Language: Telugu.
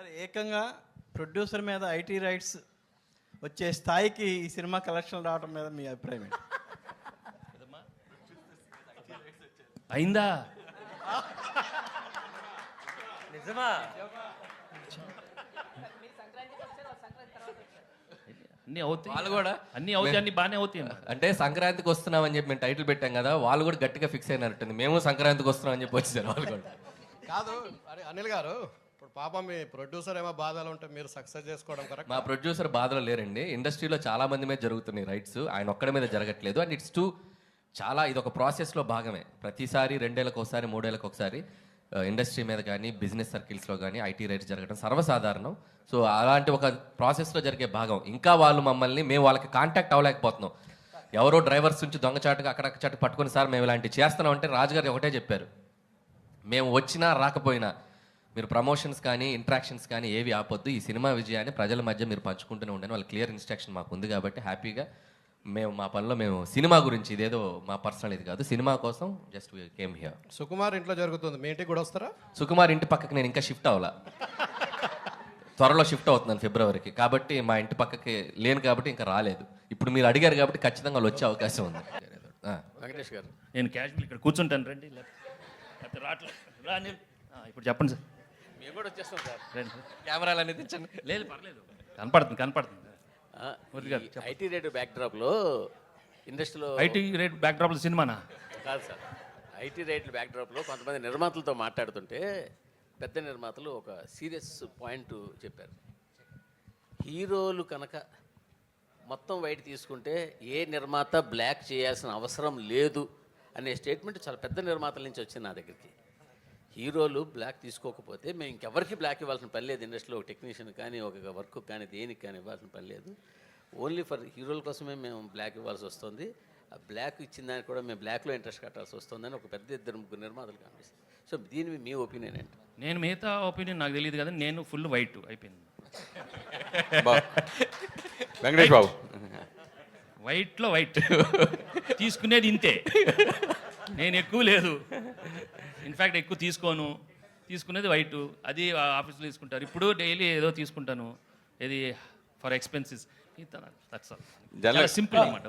సార్ ఏకంగా ప్రొడ్యూసర్ మీద ఐటీ రైట్స్ వచ్చే స్థాయికి ఈ సినిమా కలెక్షన్ రావడం మీద మీ అభిప్రాయం ఏంటి? అయిందా? నిజమా? అన్నీ అవుతాయి. వాళ్ళు కూడా? అన్నీ అవుతాయి అన్ని బాగానే అవుతాయి అంటే సంక్రాంతికి వస్తున్నాం అని చెప్పి మేము టైటిల్ పెట్టాం కదా వాళ్ళు కూడా గట్టిగా ఫిక్స్ అయినట్టుంది. మేము సంక్రాంతికి వస్తున్నాం అని చెప్పి వచ్చేసారు వాళ్ళు కూడా. కాదు అరే అనిల్ గారు ఇప్పుడు పాపం మీ ప్రొడ్యూసర్ ఏమో బాధలు ఉంటే మీరు సక్సెస్ చేసుకోవడం కరెక్ట్ మా ప్రొడ్యూసర్ బాధలు లేరండి. ఇండస్ట్రీలో చాలా మంది మీద జరుగుతున్నాయి రైట్స్ ఆయన ఒక్కడి మీద జరగట్లేదు. అండ్ ఇట్స్ టూ చాలా ఇది ఒక ప్రాసెస్లో భాగమే. ప్రతిసారి రెండేళ్ళకి ఒకసారి మూడేళ్ళకి ఒకసారి ఇండస్ట్రీ uh, మీద కానీ బిజినెస్ సర్కిల్స్లో కానీ ఐటీ రైట్స్ జరగడం సర్వసాధారణం. సో అలాంటి ఒక ప్రాసెస్లో జరిగే భాగం. ఇంకా వాళ్ళు మమ్మల్ని మేము వాళ్ళకి కాంటాక్ట్ అవ్వలేకపోతున్నాం. ఎవరో డ్రైవర్స్ నుంచి దొంగచాటుగా అక్కడ చాటు పట్టుకుని సార్ మేము ఇలాంటివి చేస్తున్నాం అంటే రాజుగారు ఒకటే చెప్పారు. మేము వచ్చినా రాకపోయినా మీరు ప్రమోషన్స్ కానీ ఇంట్రాక్షన్స్ కానీ ఏవి ఆపొద్దు. ఈ సినిమా విజయాన్ని ప్రజల మధ్య మీరు పంచుకుంటూనే ఉండండి. వాళ్ళ క్లియర్ ఇన్స్ట్రక్షన్ మాకు ఉంది కాబట్టి హ్యాపీగా మేము మా పనిలో మేము సినిమా గురించి ఇదేదో మా పర్సనల్ ఇది కాదు. సినిమా కోసం జస్ట్ కేమ్ హియర్ సుకుమార్ ఇంట్లో జరుగుతుంది. మీ ఇంటికి కూడా వస్తారా? సుకుమార్ ఇంటి పక్కకి నేను ఇంకా షిఫ్ట్ అవ్వాలా. త్వరలో షిఫ్ట్ అవుతున్నాను ఫిబ్రవరికి. కాబట్టి మా ఇంటి పక్కకి లేను కాబట్టి ఇంకా రాలేదు. ఇప్పుడు మీరు అడిగారు కాబట్టి ఖచ్చితంగా వాళ్ళు వచ్చే అవకాశం ఉంది. వెంకటేష్ గారు. నేను క్యాజువల్ ఇక్కడ కూర్చుంటాను రండి. లేకపోతే రావట్లేదు రా అనిల్. ఆ, ఇప్పుడు చెప్పండి సార్. మేము కూడా వచ్చేస్తాం సార్. రండి. కెమెరాలు అనేది తెచ్చండి లేదు పర్లేదు. కనపడుతుంది కనపడుతుంది. మురళి గారు, చెప్పండి. ఐటీ రేటు బ్యాక్డ్రాప్లో ఇండస్ట్రీలో ఐటీ రేట్ బ్యాక్ డ్రాప్ సినిమానా? కాదు సార్. ఐటీ రేట్ల బ్యాక్డ్రాప్లో కొంతమంది నిర్మాతలతో మాట్లాడుతుంటే పెద్ద నిర్మాతలు ఒక సీరియస్ పాయింట్ చెప్పారు. హీరోలు కనుక మొత్తం వైట్ తీసుకుంటే ఏ నిర్మాత బ్లాక్ చేయాల్సిన అవసరం లేదు అనే స్టేట్మెంట్ చాలా పెద్ద నిర్మాతల నుంచి వచ్చింది నా దగ్గరికి. హీరోలు బ్లాక్ తీసుకోకపోతే మేము ఇంకెవరికి బ్లాక్ ఇవ్వాల్సిన పని లేదు. ఇండస్ట్రీలో ఒక టెక్నీషియన్ కానీ ఒక వర్క్ కానీ దేనికి కానీ ఇవ్వాల్సిన పని లేదు. ఓన్లీ ఫర్ హీరోల కోసమే మేము బ్లాక్ ఇవ్వాల్సి వస్తుంది. ఆ బ్లాక్ ఇచ్చిన దానికి కూడా మేము బ్లాక్లో ఇంట్రెస్ట్ కట్టాల్సి వస్తుందని ఒక పెద్ద ఇద్దరు ముగ్గురు నిర్మాతలు కనిపిస్తుంది సో దీని మీ ఒపీనియన్ ఏంటి? నేను మిగతా ఒపీనియన్ నాకు తెలియదు కదా నేను ఫుల్ వైట్ అయిపోయింది. వెంకటేష్ బాబు. వైట్లో వైట్. తీసుకునేది ఇంతే. నేను ఎక్కువ లేదు. ఇన్ఫ్యాక్ట్ ఎక్కువ తీసుకోను. తీసుకునేది వైట్. అది ఆఫీస్లో తీసుకుంటారు. ఇప్పుడు డైలీ ఏదో తీసుకుంటాను. ఇది ఫర్ ఎక్స్పెన్సెస్ సింపుల్ అనమాట